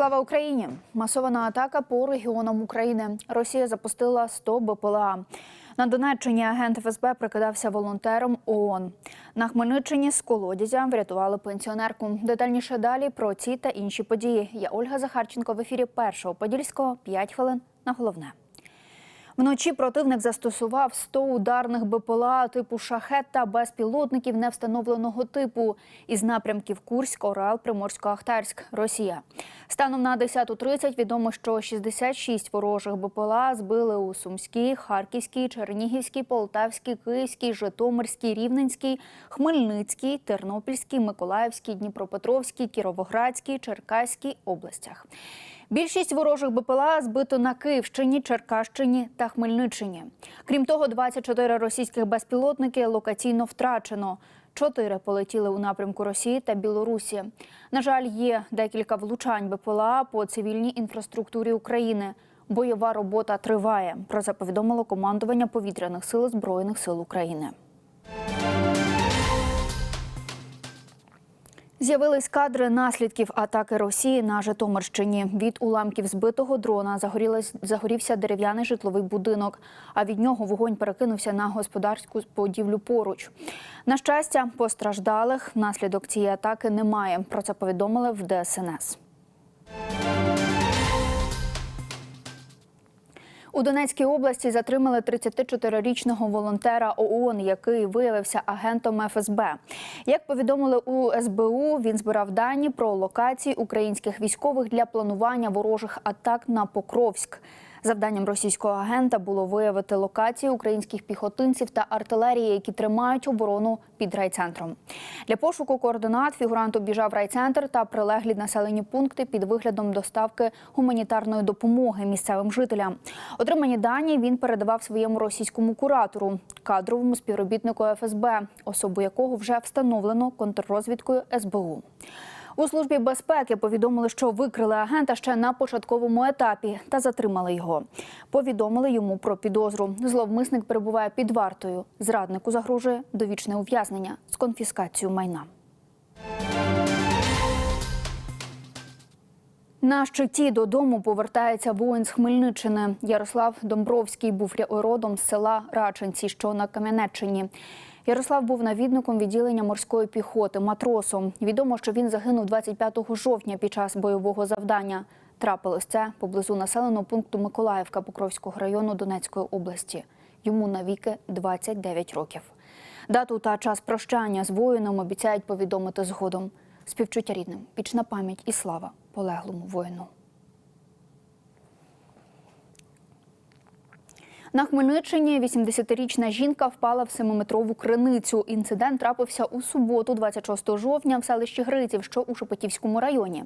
Слава Україні! Масована атака по регіонам України. Росія запустила 100 БПЛА. На Донеччині агент ФСБ прикидався волонтером ООН. На Хмельниччині з колодязя врятували пенсіонерку. Детальніше далі про ці та інші події. Я Ольга Захарченко в ефірі першого подільського 5 хвилин на головне. Вночі противник застосував 100 ударних БПЛА типу шахет та безпілотників невстановленого типу із напрямків Курськ, Орел, Приморсько-Ахтарськ, Росія. Станом на 10.30 відомо, що 66 ворожих БПЛА збили у Сумській, Харківській, Чернігівській, Полтавській, Київській, Житомирській, Рівненській, Хмельницькій, Тернопільській, Миколаївській, Дніпропетровській, Кіровоградській, Черкаській областях. Більшість ворожих БПЛА збито на Київщині, Черкащині та Хмельниччині. Крім того, 24 російських безпілотники локаційно втрачено. Чотири полетіли у напрямку Росії та Білорусі. На жаль, є декілька влучань БПЛА по цивільній інфраструктурі України. Бойова робота триває. Про це повідомило командування повітряних сил Збройних сил України. З'явились кадри наслідків атаки Росії на Житомирщині. Від уламків збитого дрона загорівся дерев'яний житловий будинок, а від нього вогонь перекинувся на господарську будівлю поруч. На щастя, постраждалих внаслідок цієї атаки немає. Про це повідомили в ДСНС. У Донецькій області затримали 34-річного волонтера ООН, який виявився агентом ФСБ. Як повідомили у СБУ, він збирав дані про локації українських військових для планування ворожих атак на Покровськ. Завданням російського агента було виявити локації українських піхотинців та артилерії, які тримають оборону під райцентром. Для пошуку координат фігурант обіжав райцентр та прилеглі населені пункти під виглядом доставки гуманітарної допомоги місцевим жителям. Отримані дані він передавав своєму російському куратору, кадровому співробітнику ФСБ, особу якого вже встановлено контррозвідкою СБУ. У службі безпеки повідомили, що викрили агента ще на початковому етапі та затримали його. Повідомили йому про підозру. Зловмисник перебуває під вартою. Зраднику загрожує довічне ув'язнення з конфіскацією майна. На щиті додому повертається воїн з Хмельниччини. Ярослав Домбровський був родом з села Раченці, що на Кам'янеччині. Ярослав був навідником відділення морської піхоти, матросом. Відомо, що він загинув 25 жовтня під час бойового завдання. Трапилось це поблизу населеного пункту Миколаївка Покровського району Донецької області. Йому навіки 29 років. Дату та час прощання з воїном обіцяють повідомити згодом. Співчуття рідним, вічна пам'ять і слава полеглому воїну. На Хмельниччині 80-річна жінка впала в семиметрову криницю. Інцидент трапився у суботу, 26 жовтня, в селищі Гриців, що у Шепетівському районі.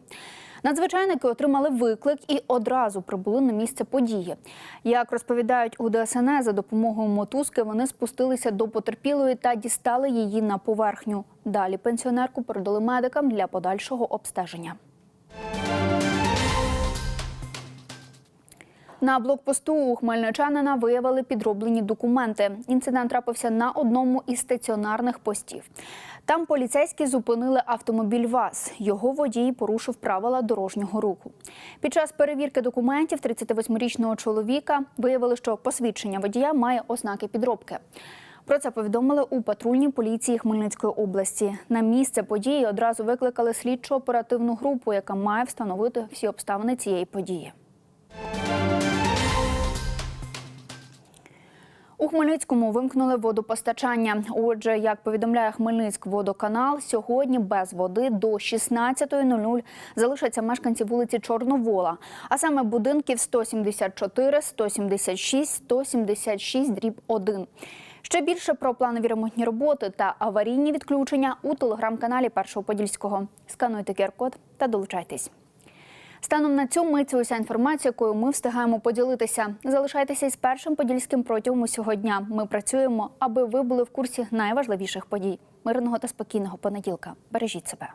Надзвичайники отримали виклик і одразу прибули на місце події. Як розповідають у ДСНС, за допомогою мотузки вони спустилися до потерпілої та дістали її на поверхню. Далі пенсіонерку передали медикам для подальшого обстеження. На блокпосту у хмельничанина виявили підроблені документи. Інцидент трапився на одному із стаціонарних постів. Там поліцейські зупинили автомобіль ВАЗ. Його водій порушив правила дорожнього руху. Під час перевірки документів 38-річного чоловіка виявили, що посвідчення водія має ознаки підробки. Про це повідомили у патрульній поліції Хмельницької області. На місце події одразу викликали слідчо-оперативну групу, яка має встановити всі обставини цієї події. У Хмельницькому вимкнули водопостачання. Отже, як повідомляє Хмельницьк водоканал, сьогодні без води до 16.00 залишаться мешканці вулиці Чорновола, а саме будинків 174, 176, 176, дріб 1. Ще більше про планові ремонтні роботи та аварійні відключення у телеграм-каналі Першого Подільського. Скануйте QR-код та долучайтесь. Станом на цю мить уся інформація, якою ми встигаємо поділитися. Залишайтеся із першим подільським протягом усього дня. Ми працюємо, аби ви були в курсі найважливіших подій. Мирного та спокійного понеділка. Бережіть себе.